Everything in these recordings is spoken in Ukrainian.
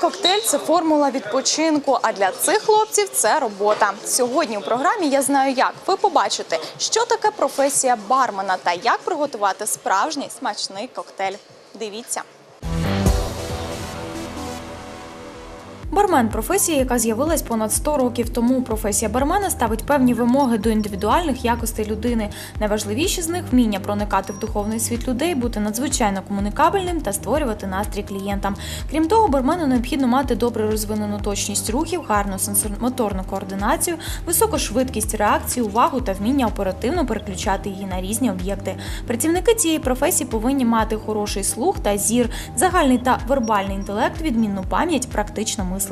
коктейль це формула відпочинку. А для цих хлопців це робота. Сьогодні у програмі я знаю як. Ви побачите, що таке професія бармена та як приготувати справжній смачний коктейль. Дивіться. Бармен професія, яка з'явилась понад 100 років тому. Професія бармена ставить певні вимоги до індивідуальних якостей людини. Найважливіші з них вміння проникати в духовний світ людей, бути надзвичайно комунікабельним та створювати настрій клієнтам. Крім того, бармену необхідно мати добре розвинену точність рухів, гарну сенсормоторну координацію, високу швидкість реакції, увагу та вміння оперативно переключати її на різні об'єкти. Працівники цієї професії повинні мати хороший слух та зір, загальний та вербальний інтелект, відмінну пам'ять, практичне мислення.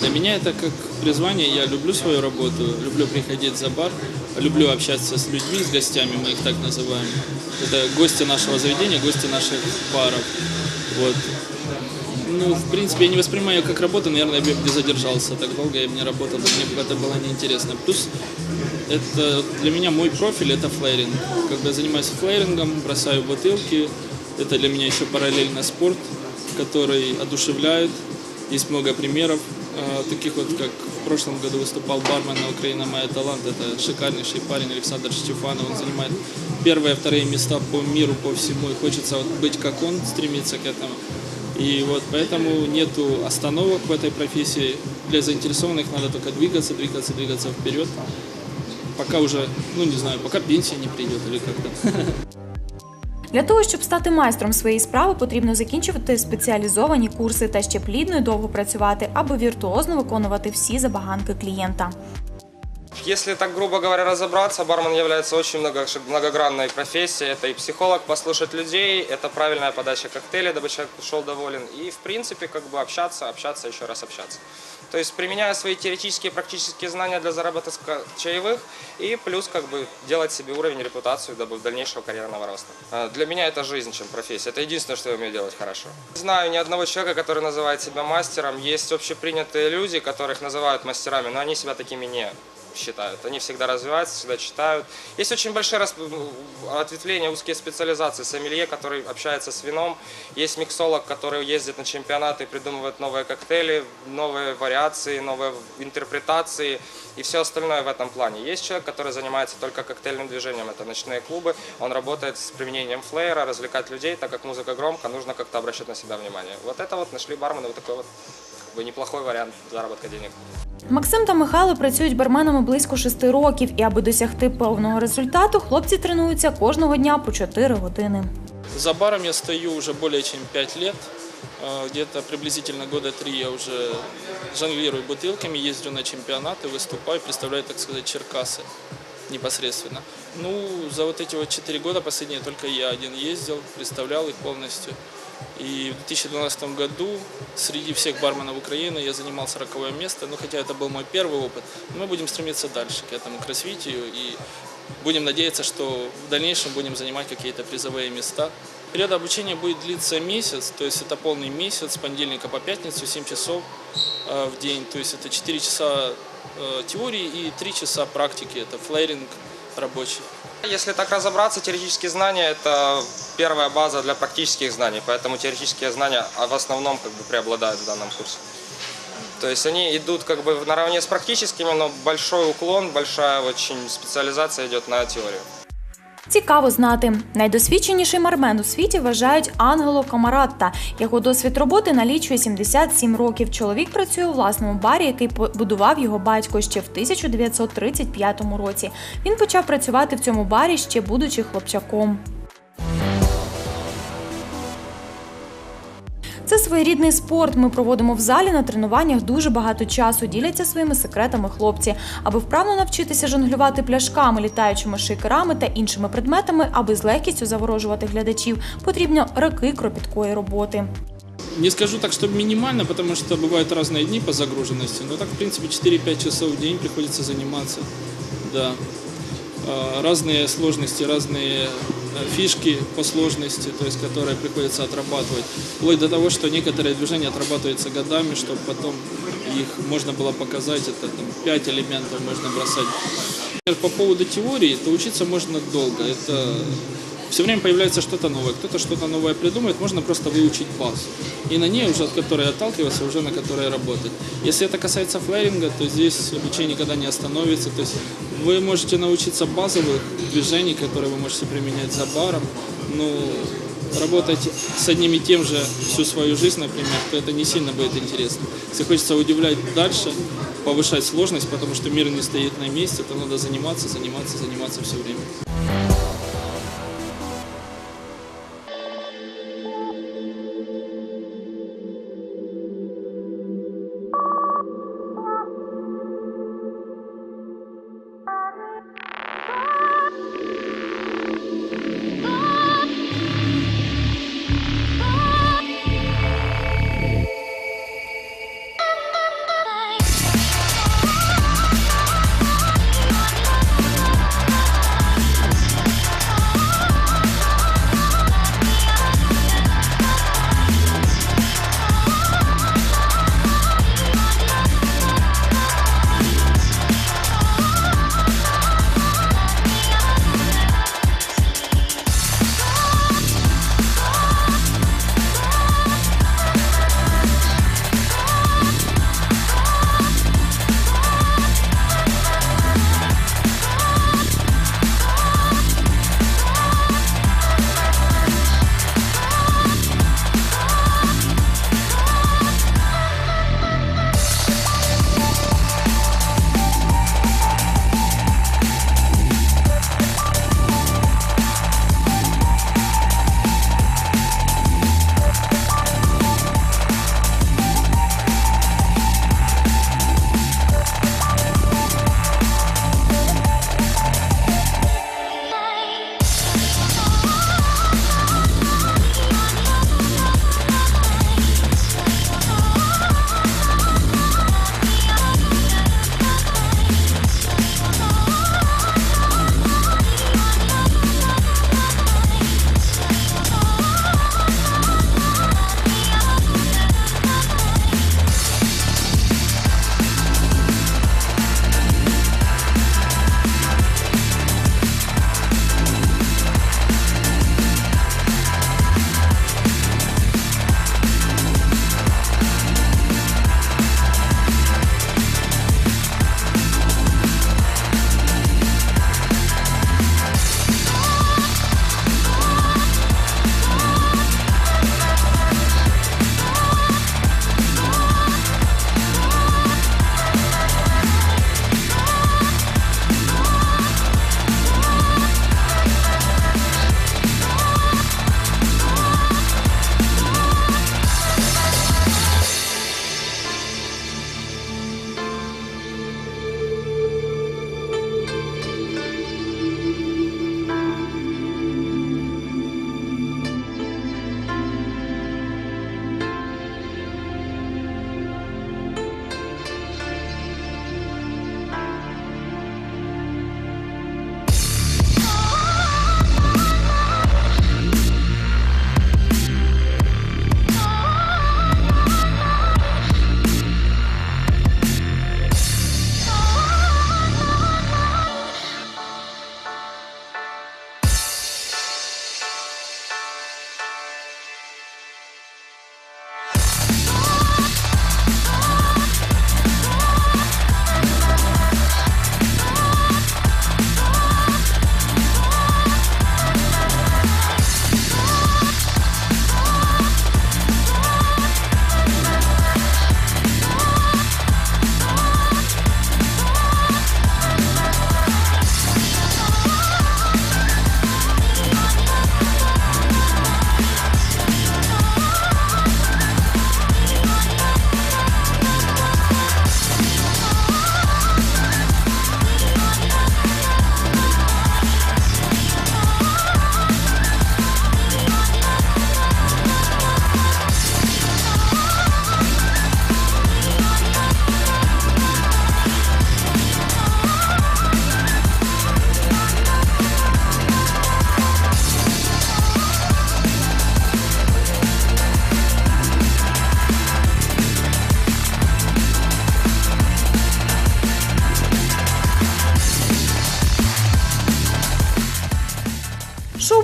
Для меня это как призвание, я люблю свою работу, люблю приходить за бар, люблю общаться с людьми, с гостями, мы их так называем. Это гости нашего заведения, гости наших баров. Вот. Ну, в принципе, я не воспринимаю ее как работу, наверное, я бы не задержался так долго, я бы не работал, мне бы это было неинтересно. Плюс это для меня мой профиль это флэринг. Когда я занимаюсь флэрингом, бросаю бутылки, это для меня еще параллельно спорт, который одушевляет. Есть много примеров, э, таких вот, как в прошлом году выступал бармен на Украина Моя Талант. Это шикарнейший парень Александр Штефанов. Он занимает первые, вторые места по миру, по всему. И хочется вот быть как он, стремиться к этому. И вот поэтому нету остановок в этой профессии. Для заинтересованных надо только двигаться, двигаться, двигаться вперед. Пока уже, ну не знаю, пока пенсия не придет или как-то. Для того, щоб стати майстром своєї справи, потрібно закінчувати спеціалізовані курси та ще плідно і довго працювати, аби віртуозно виконувати всі забаганки клієнта. Если так грубо говоря разобраться, бармен является очень много- многогранной профессией. Это и психолог, послушать людей, это правильная подача коктейля, дабы человек ушел доволен. И в принципе как бы общаться, общаться, еще раз общаться. То есть применяя свои теоретические и практические знания для заработка чаевых и плюс как бы делать себе уровень, репутацию, дабы дальнейшего карьерного роста. А, Для меня это жизнь, чем профессия. Это единственное, что я умею делать хорошо. Не знаю ни одного человека, который называет себя мастером. Есть общепринятые люди, которых называют мастерами, но они себя такими не считают. Они всегда развиваются, всегда читают. Есть очень большие рас- ответвления, узкие специализации. Сомелье, который общается с вином. Есть миксолог, который ездит на чемпионаты, придумывает новые коктейли, новые вариации, новые интерпретации и все остальное в этом плане. Есть человек, который занимается только коктейльным движением. Это ночные клубы. Он работает с применением флеера, развлекать людей, так как музыка громко, нужно как-то обращать на себя внимание. Вот это вот нашли бармены, вот такой вот как бы неплохой вариант заработка денег. Максим та Михайло працюють барменами близько шести років, і аби досягти повного результату, хлопці тренуються кожного дня по 4 години. За баром я стою уже более чем 5 лет. Э, Где-то приблизительно года три я уже жонглирую бутылками, ездю на чемпионаты, выступаю, представляю, так сказать, Черкасы непосредственно. Ну, за вот эти вот 4 года последние только я один ездил, представлял их полностью. И в 2012 году среди всех барменов Украины я занимал 40 место, ну хотя это был мой первый опыт. Но мы будем стремиться дальше к этому, к развитию и будем надеяться, что в дальнейшем будем занимать какие-то призовые места. Период обучения будет длиться месяц, то есть это полный месяц, с понедельника по пятницу, 7 часов э, в день. То есть это 4 часа э, теории и 3 часа практики, это флэринг рабочий. Если так разобраться, теоретические знания – это первая база для практических знаний, поэтому теоретические знания а, в основном как бы преобладают в данном курсе. То есть они идут как бы наравне с практическими, но большой уклон, большая очень специализация идет на теорию. Цікаво знати. Найдосвідченіший мармен у світі вважають Ангело Камаратта. Його досвід роботи налічує 77 років. Чоловік працює у власному барі, який побудував його батько ще в 1935 році. Він почав працювати в цьому барі ще будучи хлопчаком. Це своєрідний спорт. Ми проводимо в залі на тренуваннях дуже багато часу. Діляться своїми секретами хлопці. Аби вправно навчитися жонглювати пляшками, літаючими шейкерами та іншими предметами, аби з легкістю заворожувати глядачів, потрібно роки кропіткої роботи. Не скажу так, что минимально, потому что бывают разные дни по загруженности, но так, в принципе, 4-5 часов в день приходится заниматься. Да. А, Разные сложности, разные э, фишки по сложности, то есть которые приходится отрабатывать. Вплоть до того, что некоторые движения отрабатываются годами, чтобы потом их можно было показать. Это там 5 элементов можно бросать. По поводу теории, то учиться можно долго. Это все время появляется что-то новое, кто-то что-то новое придумает, можно просто выучить базу. И на ней уже от которой отталкиваться, уже на которой работать. Если это касается флэринга, то здесь обучение никогда не остановится. То есть вы можете научиться базовых движений, которые вы можете применять за баром. Ну, работать с одним и тем же всю свою жизнь, например, то это не сильно будет интересно. Если хочется удивлять дальше, повышать сложность, потому что мир не стоит на месте, то надо заниматься, заниматься, заниматься все время.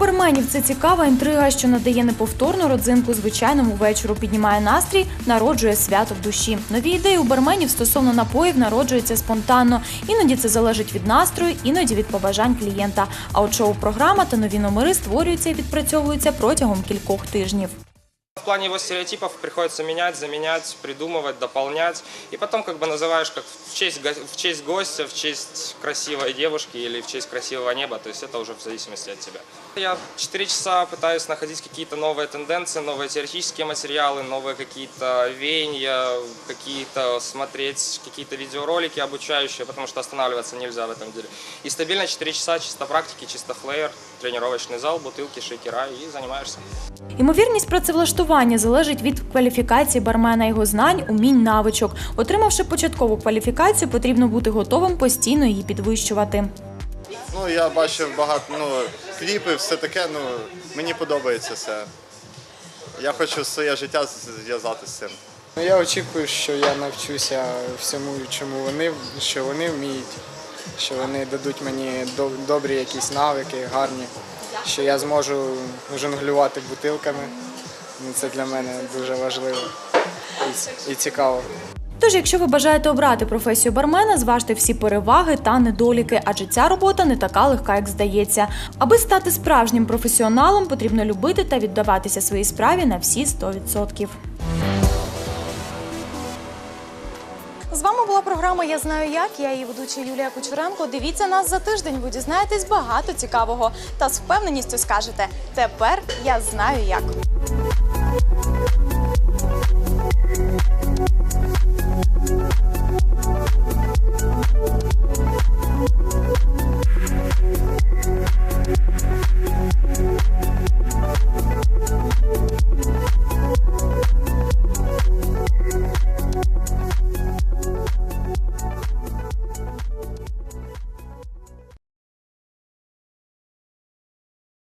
барменів це цікава інтрига, що надає неповторну родзинку звичайному вечору, піднімає настрій, народжує свято в душі. Нові ідеї у барменів стосовно напоїв народжуються спонтанно. Іноді це залежить від настрою, іноді від побажань клієнта. А от шоу-програма та нові номери створюються і відпрацьовуються протягом кількох тижнів. В плане его стереотипов приходится менять, заменять, придумывать, дополнять. И потом как бы называешь как в честь, го- в честь гостя, в честь красивой девушки или в честь красивого неба. То есть это уже в зависимости от тебя. Я 4 часа пытаюсь находить какие-то новые тенденции, новые теоретические материалы, новые какие-то веяния, какие-то смотреть какие-то видеоролики обучающие, потому что останавливаться нельзя в этом деле. И стабильно 4 часа чисто практики, чисто флеер, тренировочный зал, бутылки, шейкера и занимаешься. Імовірність працевлаштування залежить від кваліфікації бармена, його знань, умінь, навичок. Отримавши початкову кваліфікацію, потрібно бути готовим постійно її підвищувати. Ну, я бачив багато ну, кліпи, все таке, ну, мені подобається це. Я хочу своє життя зв'язати з цим. Ну, я очікую, що я навчуся всьому, чому вони, що вони вміють, що вони дадуть мені добрі якісь навики, гарні, що я зможу жонглювати бутилками. Ну, Це для мене дуже важливо і, і цікаво. Тож, якщо ви бажаєте обрати професію бармена, зважте всі переваги та недоліки, адже ця робота не така легка, як здається. Аби стати справжнім професіоналом, потрібно любити та віддаватися своїй справі на всі 100%. З вами була програма Я знаю як. Я її ведуча Юлія Кучеренко. Дивіться нас за тиждень. Ви дізнаєтесь багато цікавого та з впевненістю скажете: тепер я знаю як.